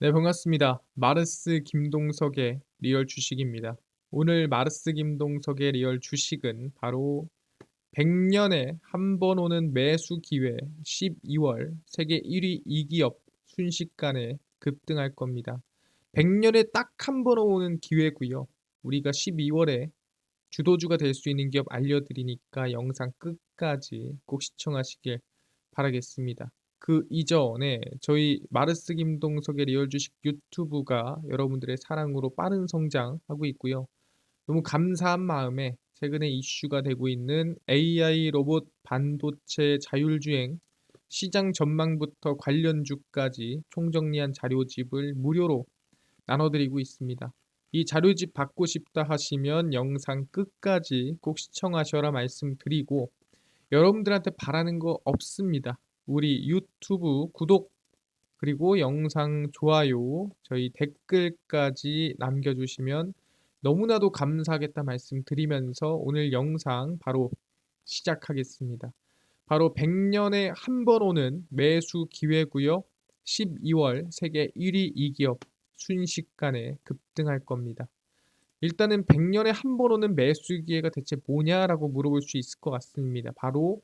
네, 반갑습니다. 마르스 김동석의 리얼 주식입니다. 오늘 마르스 김동석의 리얼 주식은 바로 100년에 한 번 오는 매수 기회 12월 세계 1위 이기업 순식간에 급등할 겁니다. 100년에 딱 한 번 오는 기회고요. 우리가 12월에 주도주가 될 수 있는 기업 알려드리니까 영상 끝까지 꼭 시청하시길 바라겠습니다. 그 이전에 저희 마르스 김동석의 리얼 주식 유튜브가 여러분들의 사랑으로 빠른 성장하고 있고요. 너무 감사한 마음에 최근에 이슈가 되고 있는 AI 로봇 반도체 자율주행 시장 전망부터 관련 주까지 총정리한 자료집을 무료로 나눠드리고 있습니다. 이 자료집 받고 싶다 하시면 영상 끝까지 꼭 시청하셔라 말씀드리고 여러분들한테 바라는 거 없습니다. 우리 유튜브 구독 그리고 영상 좋아요 저희 댓글까지 남겨주시면 너무나도 감사하겠다 말씀드리면서 오늘 영상 바로 시작하겠습니다. 바로 100년에 한 번 오는 매수 기회고요. 12월 세계 1위 이 기업 순식간에 급등할 겁니다. 일단은 100년에 한 번 오는 매수 기회가 대체 뭐냐라고 물어볼 수 있을 것 같습니다. 바로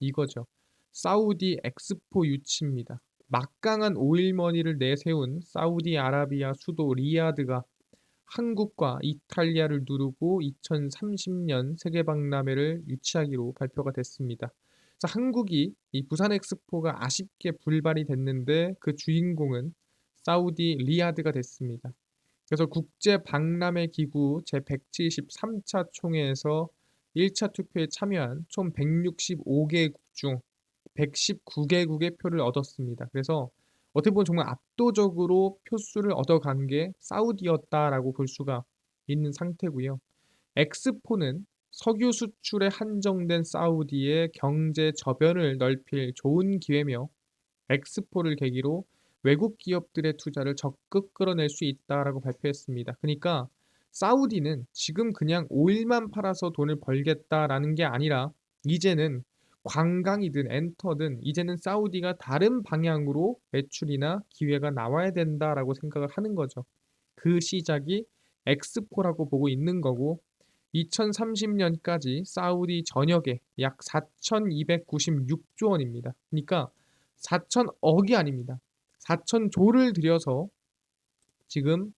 이거죠. 사우디 엑스포 유치입니다. 막강한 오일머니를 내세운 사우디아라비아 수도 리야드가 한국과 이탈리아를 누르고 2030년 세계박람회를 유치하기로 발표가 됐습니다. 한국이 이 부산 엑스포가 아쉽게 불발이 됐는데 그 주인공은 사우디 리야드가 됐습니다. 그래서 국제 박람회 기구 제173차 총회에서 1차 투표에 참여한 총 165개국 중 119개국의 표를 얻었습니다. 그래서 어떻게 보면 정말 압도적으로 표수를 얻어간 게 사우디였다라고 볼 수가 있는 상태고요. 엑스포는 석유 수출에 한정된 사우디의 경제 저변을 넓힐 좋은 기회며 엑스포를 계기로 외국 기업들의 투자를 적극 끌어낼 수 있다라고 발표했습니다. 그러니까 사우디는 지금 그냥 오일만 팔아서 돈을 벌겠다라는 게 아니라 이제는 관광이든 엔터든 이제는 사우디가 다른 방향으로 매출이나 기회가 나와야 된다라고 생각을 하는 거죠. 그 시작이 엑스포라고 보고 있는 거고 2030년까지 사우디 전역에 약 4,296조 원입니다. 그러니까 4천억이 아닙니다. 4천조를 들여서 지금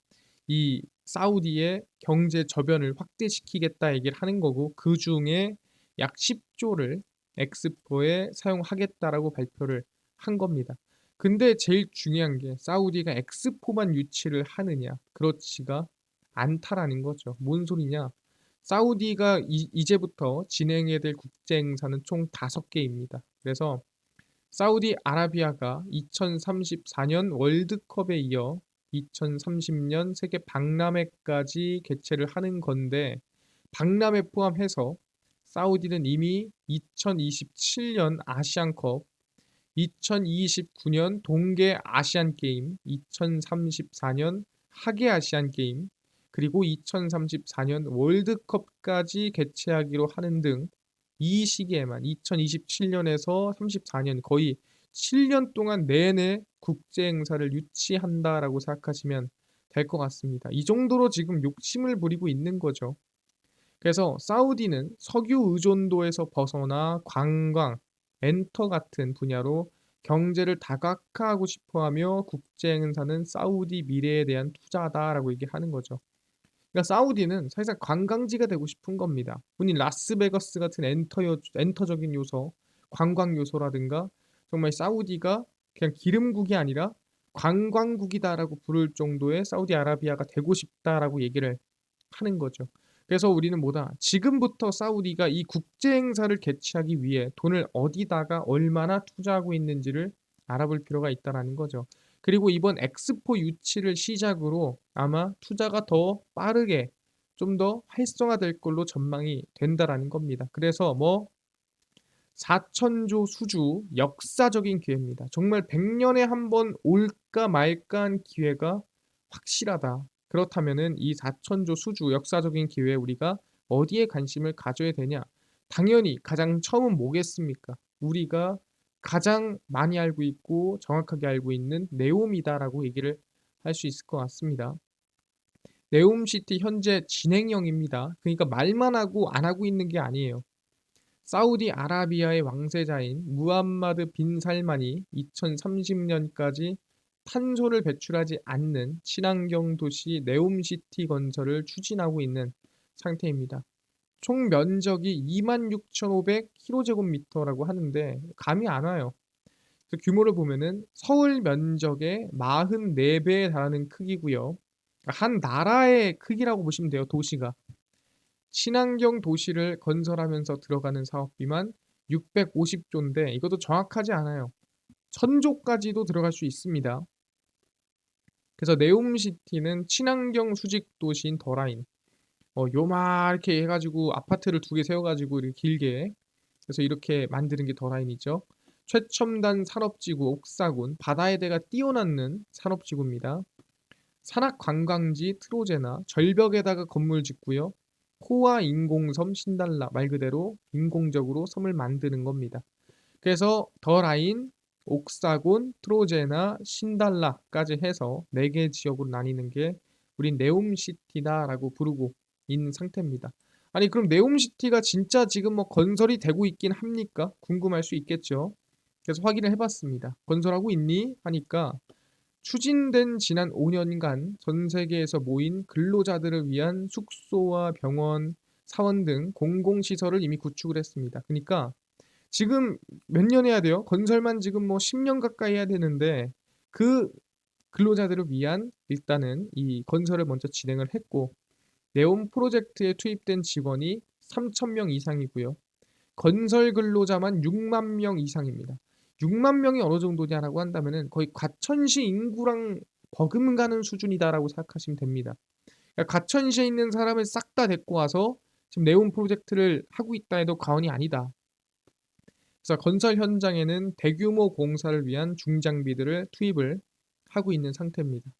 이 사우디의 경제 저변을 확대시키겠다 얘기를 하는 거고 그 중에 약 10조를 엑스포에 사용하겠다라고 발표를 한 겁니다. 근데 제일 중요한 게 사우디가 엑스포만 유치를 하느냐 그렇지가 않다라는 거죠. 뭔 소리냐? 사우디가 이, 제부터 진행해야 될 국제 행사는 총 다섯 개입니다. 그래서 사우디 아라비아가 2034년 월드컵에 이어 2030년 세계 박람회까지 개최를 하는 건데 박람회 포함해서 사우디는 이미 2027년 아시안컵, 2029년 동계 아시안 게임, 2034년 하계 아시안 게임, 그리고 2034년 월드컵까지 개최하기로 하는 등 이 시기에만 2027년에서 34년 거의 7년 동안 내내 국제 행사를 유치한다라고 생각하시면 될 것 같습니다. 이 정도로 지금 욕심을 부리고 있는 거죠. 그래서 사우디는 석유 의존도에서 벗어나 관광, 엔터 같은 분야로 경제를 다각화하고 싶어하며 국제 행사는 사우디 미래에 대한 투자다라고 얘기하는 거죠. 그러니까 사우디는 사실상 관광지가 되고 싶은 겁니다. 흔히 라스베가스 같은 엔터 엔터적인 요소, 관광 요소라든가 정말 사우디가 그냥 기름국이 아니라 관광국이다라고 부를 정도의 사우디아라비아가 되고 싶다라고 얘기를 하는 거죠. 그래서 우리는 뭐다? 지금부터 사우디가 이 국제 행사를 개최하기 위해 돈을 어디다가 얼마나 투자하고 있는지를 알아볼 필요가 있다라는 거죠. 그리고 이번 엑스포 유치를 시작으로 아마 투자가 더 빠르게 좀 더 활성화될 걸로 전망이 된다라는 겁니다. 그래서 뭐 4천조 수주 역사적인 기회입니다. 정말 100년에 한 번 올까 말까 한 기회가 확실하다. 그렇다면은 이 4천조 수주 역사적인 기회에 우리가 어디에 관심을 가져야 되냐? 당연히 가장 처음은 뭐겠습니까? 우리가 가장 많이 알고 있고 정확하게 알고 있는 네옴이다라고 얘기를 할 수 있을 것 같습니다. 네옴시티 현재 진행형입니다. 그러니까 말만 하고 안 하고 있는 게 아니에요. 사우디 아라비아의 왕세자인 무함마드 빈 살만이 2030년까지 탄소를 배출하지 않는 친환경 도시 네옴시티 건설을 추진하고 있는 상태입니다. 총 면적이 26,500km제곱미터라고 하는데 감이 안 와요. 그래서 규모를 보면은 서울 면적의 44배에 달하는 크기고요. 한 나라의 크기라고 보시면 돼요. 도시가. 친환경 도시를 건설하면서 들어가는 사업비만 650조인데 이것도 정확하지 않아요. 천조까지도 들어갈 수 있습니다. 그래서 네옴시티는 친환경 수직 도시인 더라인 어, 요만하게 해가지고 아파트를 두 개 세워가지고 이렇게 길게 그래서 이렇게 만드는 게 더라인이죠. 최첨단 산업지구 옥사군 바다의 대가 뛰어났는 산업지구입니다. 산악 관광지 트로제나 절벽에다가 건물 짓고요. 호화 인공섬 신달라 말 그대로 인공적으로 섬을 만드는 겁니다. 그래서 더 라인, 옥사곤, 트로제나, 신달라까지 해서 네개 지역으로 나뉘는 게 우린 네옴시티다라고 부르고 있는 상태입니다. 아니 그럼 네옴시티가 진짜 지금 뭐 건설이 되고 있긴 합니까? 궁금할 수 있겠죠. 그래서 확인을 해봤습니다. 건설하고 있니? 하니까 추진된 지난 5년간 전 세계에서 모인 근로자들을 위한 숙소와 병원, 사원 등 공공시설을 이미 구축을 했습니다. 그러니까 지금 몇 년 해야 돼요? 건설만 지금 뭐 10년 가까이 해야 되는데 그 근로자들을 위한 일단은 이 건설을 먼저 진행을 했고 네온 프로젝트에 투입된 직원이 3,000명 이상이고요. 건설 근로자만 6만 명 이상입니다. 6만 명이 어느 정도냐라고 한다면은 거의 과천시 인구랑 버금가는 수준이다라고 생각하시면 됩니다. 그러니까 과천시에 있는 사람을 싹 다 데리고 와서 지금 네온 프로젝트를 하고 있다 해도 과언이 아니다. 그래서 건설 현장에는 대규모 공사를 위한 중장비들을 투입을 하고 있는 상태입니다.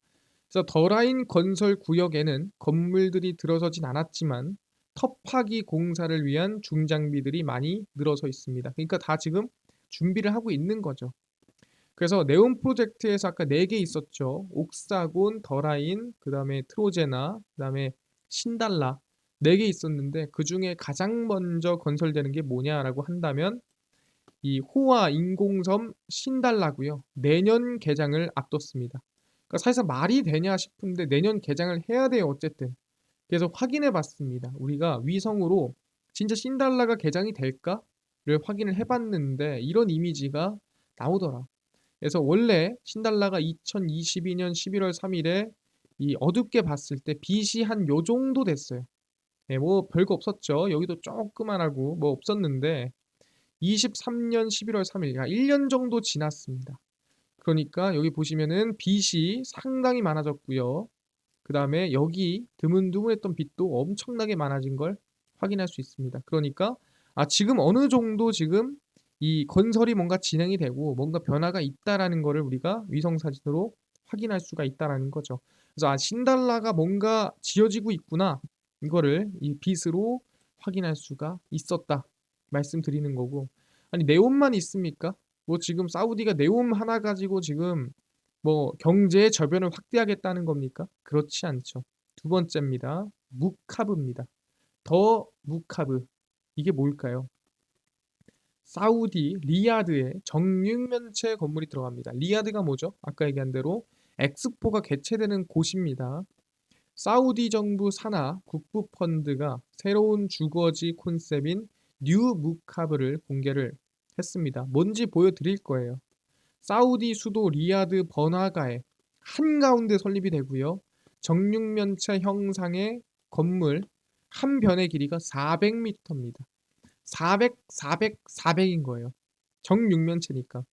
그래서 더라인 건설 구역에는 건물들이 들어서진 않았지만 터파기 공사를 위한 중장비들이 많이 늘어서 있습니다. 그러니까 다 지금 준비를 하고 있는 거죠. 그래서 네온 프로젝트에서 아까 네개 있었죠. 옥사곤, 더라인, 그 다음에 트로제나, 그 다음에 신달라 네개 있었는데 그 중에 가장 먼저 건설되는 게 뭐냐라고 한다면 이 호화 인공섬 신달라고요. 내년 개장을 앞뒀습니다. 그러니까 사실상 말이 되냐 싶은데 내년 개장을 해야 돼요. 어쨌든. 그래서 확인해 봤습니다. 우리가 위성으로 진짜 신달라가 개장이 될까? 를 확인을 해 봤는데 이런 이미지가 나오더라. 그래서 원래 신달라가 2022년 11월 3일에 이 어둡게 봤을 때 빛이 한 요 정도 됐어요. 네, 뭐 별거 없었죠. 여기도 조그만하고 뭐 없었는데 23년 11월 3일, 야 1년 정도 지났습니다. 그러니까 여기 보시면은 빛이 상당히 많아졌고요. 그 다음에 여기 드문드문했던 빛도 엄청나게 많아진 걸 확인할 수 있습니다. 그러니까 아 지금 어느 정도 지금 이 건설이 뭔가 진행이 되고 뭔가 변화가 있다라는 거를 우리가 위성 사진으로 확인할 수가 있다라는 거죠. 그래서 아 신달라가 뭔가 지어지고 있구나 이거를 이 빛으로 확인할 수가 있었다 말씀드리는 거고 아니 네온만 있습니까? 뭐 지금 사우디가 네온 하나 가지고 지금 뭐 경제의 저변을 확대하겠다는 겁니까? 그렇지 않죠. 두 번째입니다. 무카브입니다. 더 무카브 이게 뭘까요? 사우디 리야드에 정육면체 건물이 들어갑니다. 리야드가 뭐죠? 아까 얘기한 대로 엑스포가 개최되는 곳입니다. 사우디 정부 산하 국부 펀드가 새로운 주거지 콘셉트인 뉴 무카브를 공개를 했습니다. 뭔지 보여드릴 거예요. 사우디 수도 리야드 번화가에 한가운데 설립이 되고요. 정육면체 형상의 건물 한 변의 길이가 400m입니다. 400, 400, 400인 거예요. 정육면체니까.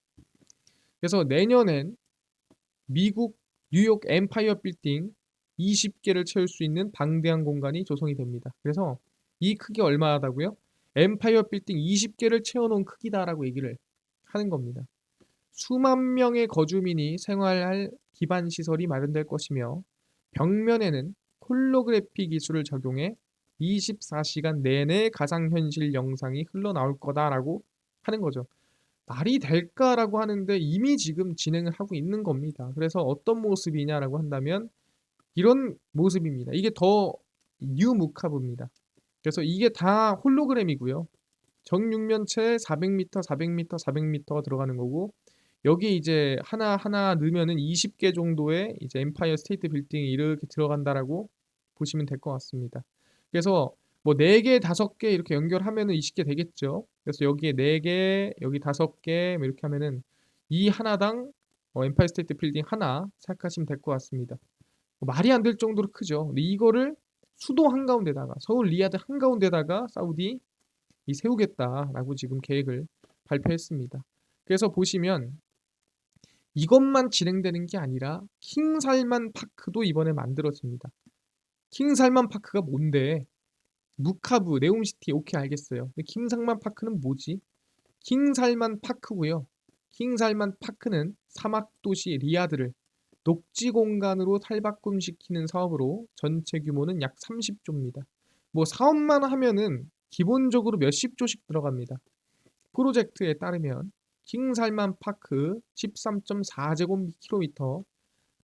그래서 내년엔 미국 뉴욕 엠파이어 빌딩 20개를 채울 수 있는 방대한 공간이 조성이 됩니다. 그래서 이 크기 얼마다고요? 엠파이어 빌딩 20개를 채워놓은 크기다라고 얘기를 하는 겁니다. 수만 명의 거주민이 생활할 기반 시설이 마련될 것이며 벽면에는 홀로그래피 기술을 적용해 24시간 내내 가상현실 영상이 흘러나올 거다라고 하는 거죠. 말이 될까라고 하는데 이미 지금 진행을 하고 있는 겁니다. 그래서 어떤 모습이냐라고 한다면 이런 모습입니다. 이게 더 뉴무카브입니다. 그래서 이게 다 홀로그램이고요. 정육면체에 400m, 400m, 400m가 들어가는 거고 여기 이제 하나 하나 넣으면은 20개 정도의 이제 엠파이어 스테이트 빌딩이 이렇게 들어간다라고 보시면 될 것 같습니다. 그래서 뭐 4개, 5개 이렇게 연결하면은 20개 되겠죠. 그래서 여기에 4개, 여기 5개 뭐 이렇게 하면은 이 하나당 어, 엠파이어 스테이트 빌딩 하나 생각하시면 될 것 같습니다. 뭐 말이 안 될 정도로 크죠. 근데 이거를 수도 한가운데다가 서울 리야드 한가운데다가 사우디 이 세우겠다라고 지금 계획을 발표했습니다. 그래서 보시면 이것만 진행되는 게 아니라 킹살만 파크도 이번에 만들어집니다. 킹살만 파크가 뭔데? 무카브, 네옴시티 오케이 알겠어요. 근데 킹살만 파크는 뭐지? 킹살만 파크고요. 킹살만 파크는 사막 도시 리야드를 녹지 공간으로 탈바꿈시키는 사업으로 전체 규모는 약 30조입니다. 뭐 사업만 하면은 기본적으로 몇십 조씩 들어갑니다. 프로젝트에 따르면 킹살만 파크 13.4제곱킬로미터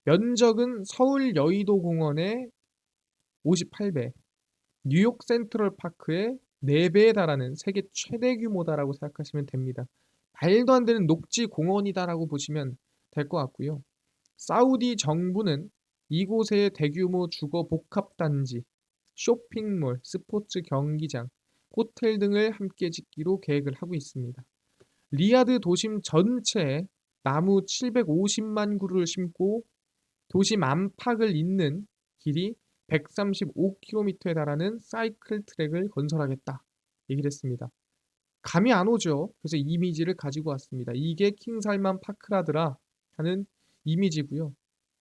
면적은 서울 여의도 공원의 58배, 뉴욕 센트럴 파크의 4배에 달하는 세계 최대 규모다라고 생각하시면 됩니다. 말도 안 되는 녹지 공원이다라고 보시면 될 것 같고요. 사우디 정부는 이곳의 대규모 주거 복합단지, 쇼핑몰, 스포츠 경기장, 호텔 등을 함께 짓기로 계획을 하고 있습니다. 리야드 도심 전체에 나무 750만 그루를 심고 도심 안팎을 잇는 길이 135km에 달하는 사이클 트랙을 건설하겠다 얘기를 했습니다. 감이 안 오죠. 그래서 이미지를 가지고 왔습니다. 이게 킹살만 파크라드라 하는 이미지고요.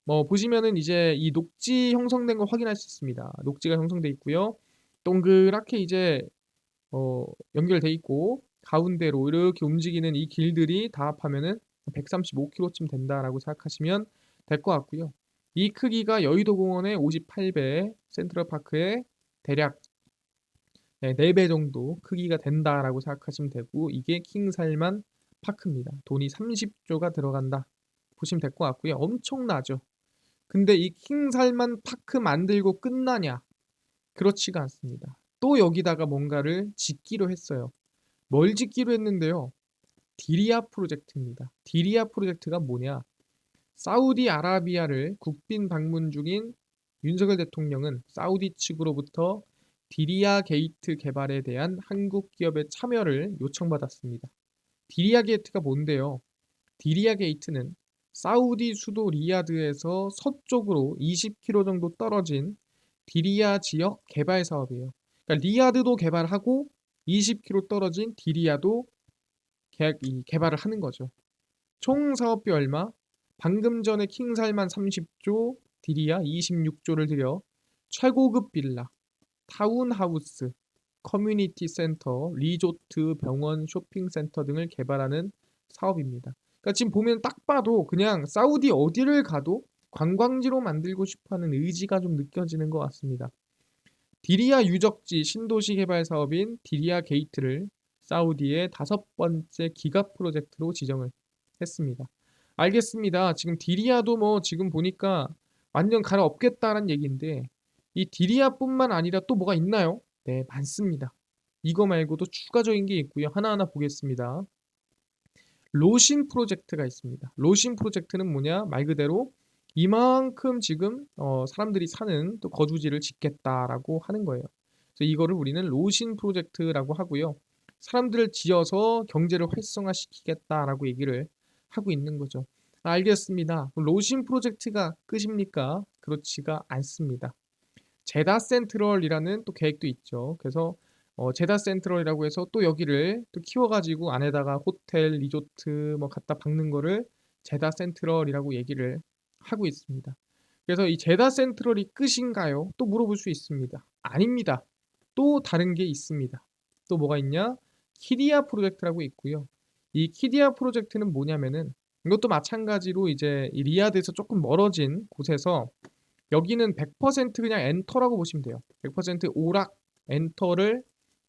뭐 보시면은 이제 이 녹지 형성된 거 확인할 수 있습니다. 녹지가 형성돼 있고요. 동그랗게 이제 어, 연결돼 있고 가운데로 이렇게 움직이는 이 길들이 다 합하면은 135km쯤 된다라고 생각하시면 될 것 같고요. 이 크기가 여의도 공원의 58배, 센트럴 파크의 대략 4배 정도 크기가 된다라고 생각하시면 되고 이게 킹살만 파크입니다. 돈이 30조가 들어간다 보시면 될 것 같고요. 엄청나죠. 근데 이 킹살만 파크 만들고 끝나냐? 그렇지가 않습니다. 또 여기다가 뭔가를 짓기로 했어요. 뭘 짓기로 했는데요. 디리아 프로젝트입니다. 디리아 프로젝트가 뭐냐? 사우디아라비아를 국빈 방문 중인 윤석열 대통령은 사우디 측으로부터 디리아 게이트 개발에 대한 한국 기업의 참여를 요청받았습니다. 디리아 게이트가 뭔데요? 디리아 게이트는 사우디 수도 리야드에서 서쪽으로 20km 정도 떨어진 디리아 지역 개발 사업이에요. 그러니까 리야드도 개발하고 20km 떨어진 디리아도 개, 개발을 하는 거죠. 총 사업비 얼마? 방금 전에 킹살만 30조, 디리아 26조를 들여 최고급 빌라, 타운하우스, 커뮤니티 센터, 리조트, 병원, 쇼핑센터 등을 개발하는 사업입니다. 그러니까 지금 보면 딱 봐도 그냥 사우디 어디를 가도 관광지로 만들고 싶어하는 의지가 좀 느껴지는 것 같습니다. 디리아 유적지 신도시 개발 사업인 디리아 게이트를 사우디의 다섯 번째 기가 프로젝트로 지정을 했습니다. 알겠습니다. 지금 디리아도 뭐 지금 보니까 완전 갈아엎겠다는 얘기인데 이 디리아뿐만 아니라 또 뭐가 있나요? 네, 많습니다. 이거 말고도 추가적인 게 있고요. 하나하나 보겠습니다. 로신 프로젝트가 있습니다. 로신 프로젝트는 뭐냐? 말 그대로 이만큼 지금 어, 사람들이 사는 또 거주지를 짓겠다라고 하는 거예요. 그래서 이거를 우리는 로신 프로젝트라고 하고요. 사람들을 지어서 경제를 활성화시키겠다라고 얘기를 하고 있는 거죠. 알겠습니다. 로신 프로젝트가 끝입니까? 그렇지가 않습니다. 제다 센트럴이라는 또 계획도 있죠. 그래서 어, 제다 센트럴이라고 해서 또 여기를 또 키워가지고 안에다가 호텔, 리조트 뭐 갖다 박는 거를 제다 센트럴이라고 얘기를 하고 있습니다. 그래서 이 제다 센트럴이 끝인가요? 또 물어볼 수 있습니다. 아닙니다. 또 다른 게 있습니다. 또 뭐가 있냐? 키디아 프로젝트라고 있고요. 이 키디아 프로젝트는 뭐냐면은 이것도 마찬가지로 이제 이 리야드에서 조금 멀어진 곳에서 여기는 100% 그냥 엔터라고 보시면 돼요. 100% 오락 엔터를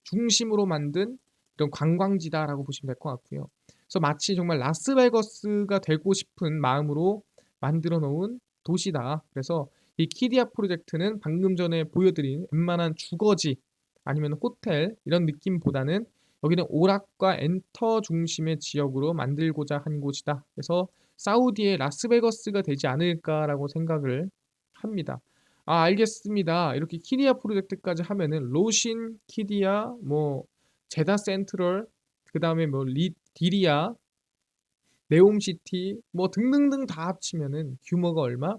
중심으로 만든 이런 관광지다라고 보시면 될 것 같고요. 그래서 마치 정말 라스베거스가 되고 싶은 마음으로 만들어 놓은 도시다. 그래서 이 키디아 프로젝트는 방금 전에 보여드린 웬만한 주거지 아니면 호텔 이런 느낌보다는 여기는 오락과 엔터 중심의 지역으로 만들고자 한 곳이다. 그래서 사우디의 라스베거스가 되지 않을까라고 생각을 합니다. 아, 알겠습니다. 이렇게 키디아 프로젝트까지 하면은 로신, 키디아, 뭐 제다 센트럴, 그 다음에 뭐 리, 디리아, 네옴시티 뭐 등등등 다 합치면은 규모가 얼마?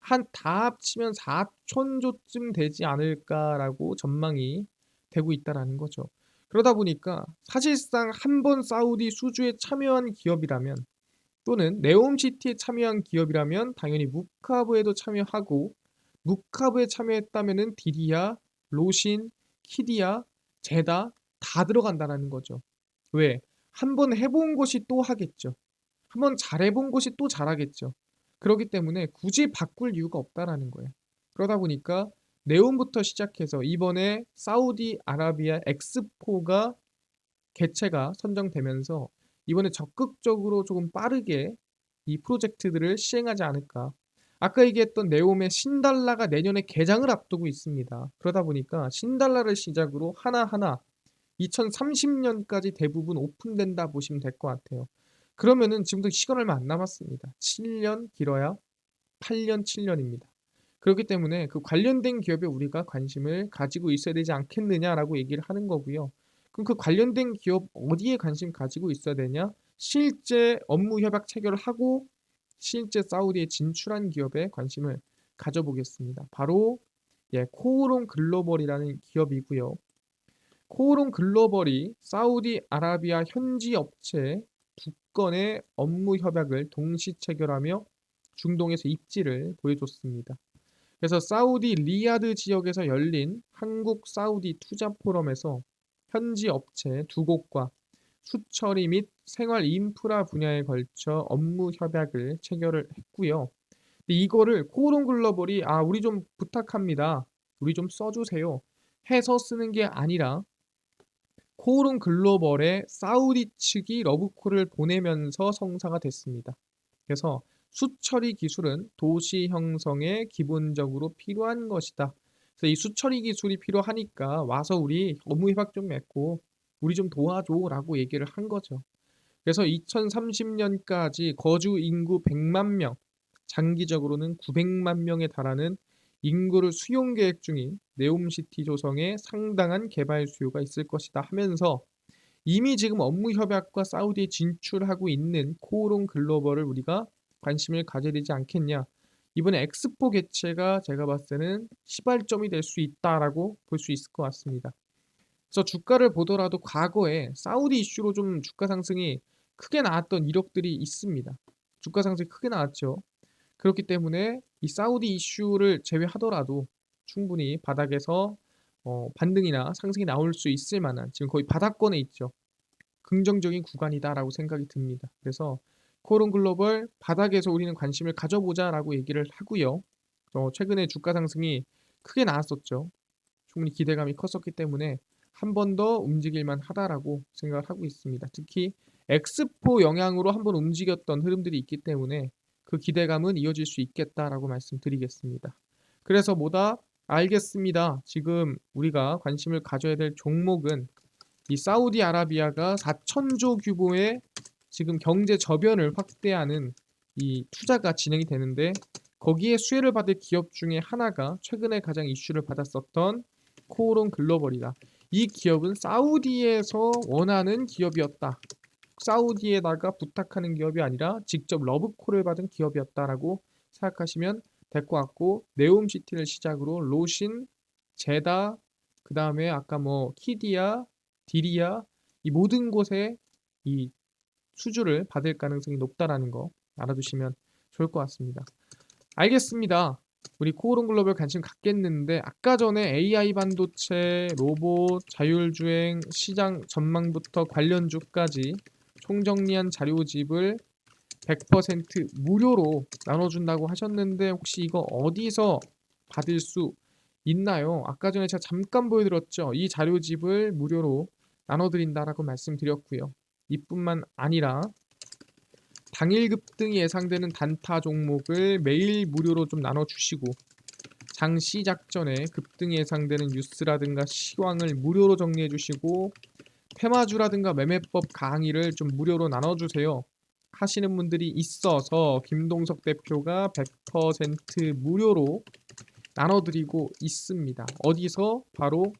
한 다 합치면 4천조쯤 되지 않을까라고 전망이 되고 있다라는 거죠. 그러다 보니까 사실상 한 번 사우디 수주에 참여한 기업이라면 또는 네옴시티에 참여한 기업이라면 당연히 무카브에도 참여하고 무카브에 참여했다면은 디리아, 로신, 키디아, 제다 다 들어간다라는 거죠. 왜? 한 번 해본 곳이 또 하겠죠. 한 번 잘해본 곳이 또 잘하겠죠. 그렇기 때문에 굳이 바꿀 이유가 없다라는 거예요. 그러다 보니까 네온부터 시작해서 이번에 사우디 아라비아 엑스포가 개최가 선정되면서 이번에 적극적으로 조금 빠르게 이 프로젝트들을 시행하지 않을까. 아까 얘기했던 네옴의 신달라가 내년에 개장을 앞두고 있습니다. 그러다 보니까 신달라를 시작으로 하나하나 2030년까지 대부분 오픈된다 보시면 될 것 같아요. 그러면은 지금도 시간 얼마 안 남았습니다. 7년 길어야 8년, 7년입니다. 그렇기 때문에 그 관련된 기업에 우리가 관심을 가지고 있어야 되지 않겠느냐라고 얘기를 하는 거고요. 그럼 그 관련된 기업 어디에 관심 가지고 있어야 되냐? 실제 업무 협약 체결을 하고 실제 사우디에 진출한 기업에 관심을 가져보겠습니다. 바로 예, 코오롱 글로벌이라는 기업이고요. 코오롱 글로벌이 사우디 아라비아 현지 업체 두 건의 업무 협약을 동시 체결하며 중동에서 입지를 보여줬습니다. 그래서 사우디 리야드 지역에서 열린 한국 사우디 투자 포럼에서 현지 업체 두 곳과 수처리 및 생활 인프라 분야에 걸쳐 업무 협약을 체결을 했고요. 이거를 코오롱 글로벌이 아 우리 좀 부탁합니다. 우리 좀 써주세요. 해서 쓰는 게 아니라 코오롱 글로벌의 사우디 측이 러브콜을 보내면서 성사가 됐습니다. 그래서 수처리 기술은 도시 형성에 기본적으로 필요한 것이다. 그래서 이 수처리 기술이 필요하니까 와서 우리 업무 협약 좀 맺고 우리 좀 도와줘라고 얘기를 한 거죠. 그래서 2030년까지 거주 인구 100만 명, 장기적으로는 900만 명에 달하는 인구를 수용 계획 중인 네옴시티 조성에 상당한 개발 수요가 있을 것이다 하면서 이미 지금 업무 협약과 사우디에 진출하고 있는 코오롱 글로벌을 우리가 관심을 가져야 되지 않겠냐. 이번에 엑스포 개최가 제가 봤을 때는 시발점이 될 수 있다라고 볼 수 있을 것 같습니다. 그래서 주가를 보더라도 과거에 사우디 이슈로 좀 주가 상승이 크게 나왔던 이력들이 있습니다. 주가 상승이 크게 나왔죠. 그렇기 때문에 이 사우디 이슈를 제외하더라도 충분히 바닥에서 어, 반등이나 상승이 나올 수 있을 만한 지금 거의 바닥권에 있죠. 긍정적인 구간이다라고 생각이 듭니다. 그래서 코론 글로벌 바닥에서 우리는 관심을 가져보자라고 얘기를 하고요. 어, 최근에 주가 상승이 크게 나왔었죠. 충분히 기대감이 컸었기 때문에 한 번 더 움직일만 하다라고 생각을 하고 있습니다. 특히 엑스포 영향으로 한 번 움직였던 흐름들이 있기 때문에 그 기대감은 이어질 수 있겠다라고 말씀드리겠습니다. 그래서 뭐다? 알겠습니다. 지금 우리가 관심을 가져야 될 종목은 이 사우디아라비아가 4천조 규모의 지금 경제 저변을 확대하는 이 투자가 진행이 되는데 거기에 수혜를 받을 기업 중에 하나가 최근에 가장 이슈를 받았었던 코오롱 글로벌이다. 이 기업은 사우디에서 원하는 기업이었다. 사우디에다가 부탁하는 기업이 아니라 직접 러브콜을 받은 기업이었다라고 생각하시면 될 것 같고 네옴시티를 시작으로 로신, 제다, 그 다음에 아까 뭐 키디아, 디리아 이 모든 곳에 이 수주를 받을 가능성이 높다라는 거 알아두시면 좋을 것 같습니다. 알겠습니다. 우리 코오롱 글로벌 관심 갖겠는데 아까 전에 AI 반도체, 로봇, 자율주행, 시장 전망부터 관련 주까지 총정리한 자료집을 100% 무료로 나눠준다고 하셨는데 혹시 이거 어디서 받을 수 있나요? 아까 전에 제가 잠깐 보여드렸죠. 이 자료집을 무료로 나눠드린다라고 말씀드렸고요. 이뿐만 아니라 당일 급등이 예상되는 단타 종목을 매일 무료로 좀 나눠주시고 장 시 작 전에 급등이 예상되는 뉴스라든가 시황을 무료로 정리해 주시고 테마주라든가 매매법 강의를 좀 무료로 나눠주세요. 하시는 분들이 있어서 김동석 대표가 100% 무료로 나눠드리고 있습니다. 어디서? 바로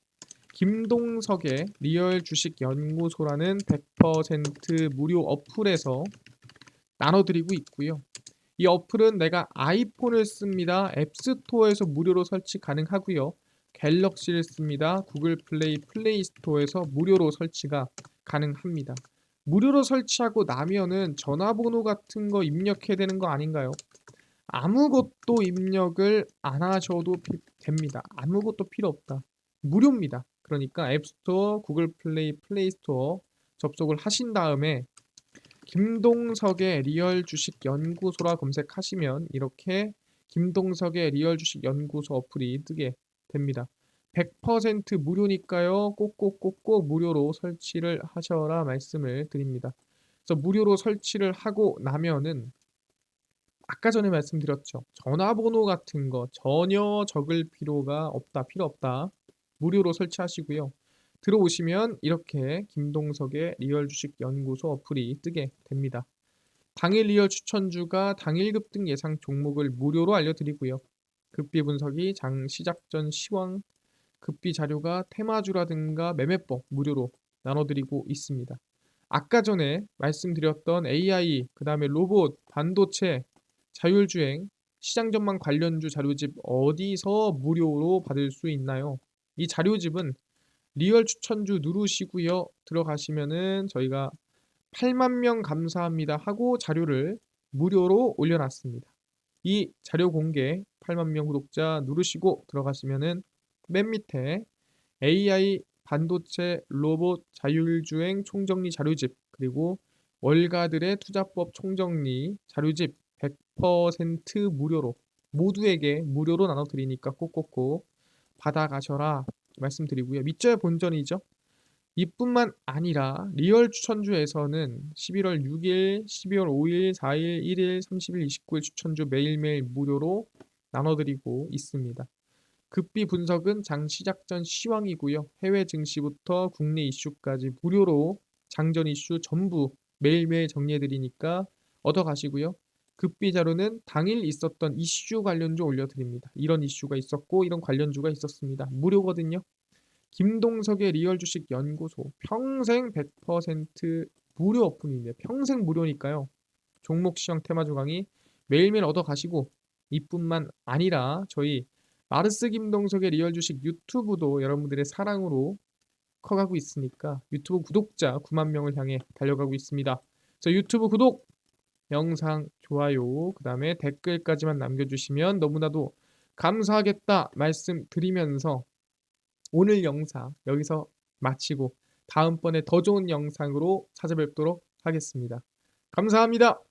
김동석의 리얼 주식 연구소라는 100% 무료 어플에서 나눠드리고 있고요. 이 어플은 내가 아이폰을 씁니다. 앱스토어에서 무료로 설치 가능하고요. 갤럭시를 씁니다. 구글 플레이 플레이 스토어에서 무료로 설치가 가능합니다. 무료로 설치하고 나면은 전화번호 같은 거 입력해야 되는 거 아닌가요? 아무것도 입력을 안 하셔도 피- 됩니다. 아무것도 필요 없다. 무료입니다. 그러니까 앱스토어, 구글 플레이, 플레이 스토어 접속을 하신 다음에 김동석의 리얼 주식 연구소라 검색하시면 이렇게 김동석의 리얼 주식 연구소 어플이 뜨게 됩니다. 100% 무료니까요. 꼭꼭꼭꼭 무료로 설치를 하셔라 말씀을 드립니다. 그래서 무료로 설치를 하고 나면은 아까 전에 말씀드렸죠. 전화번호 같은 거 전혀 적을 필요가 없다. 필요 없다. 무료로 설치하시고요. 들어오시면 이렇게 김동석의 리얼 주식 연구소 어플이 뜨게 됩니다. 당일 리얼 추천주가 당일 급등 예상 종목을 무료로 알려드리고요. 급비 분석이 장 시작 전 시황, 급비 자료가 테마주라든가 매매법 무료로 나눠드리고 있습니다. 아까 전에 말씀드렸던 AI, 그 다음에 로봇, 반도체, 자율주행, 시장 전망 관련주 자료집 어디서 무료로 받을 수 있나요? 이 자료집은 리얼 추천주 누르시고요. 들어가시면은 저희가 8만 명 감사합니다 하고 자료를 무료로 올려놨습니다. 이 자료 공개 8만 명 구독자 누르시고 들어가시면은 맨 밑에 AI 반도체 로봇 자율주행 총정리 자료집 그리고 월가들의 투자법 총정리 자료집 100% 무료로 모두에게 무료로 나눠드리니까 꼭꼭꼭 받아가셔라 말씀드리고요. 밑절 본전이죠. 이뿐만 아니라 리얼 추천주에서는 11월 6일, 12월 5일, 4일, 1일, 30일, 29일 추천주 매일매일 무료로 나눠드리고 있습니다. 급비 분석은 장 시작 전 시황이고요. 해외 증시부터 국내 이슈까지 무료로 장전 이슈 전부 매일매일 정리해드리니까 얻어가시고요. 급비 자료는 당일 있었던 이슈 관련주 올려드립니다. 이런 이슈가 있었고 이런 관련주가 있었습니다. 무료거든요. 김동석의 리얼 주식 연구소 평생 100% 무료 어플인데 평생 무료니까요. 종목 시황 테마주 강의 매일매일 얻어 가시고 이뿐만 아니라 저희 마르스 김동석의 리얼 주식 유튜브도 여러분들의 사랑으로 커가고 있으니까 유튜브 구독자 9만 명을 향해 달려가고 있습니다. 그래서 유튜브 구독, 영상 좋아요, 그 다음에 댓글까지만 남겨주시면 너무나도 감사하겠다 말씀드리면서 오늘 영상 여기서 마치고 다음번에 더 좋은 영상으로 찾아뵙도록 하겠습니다. 감사합니다.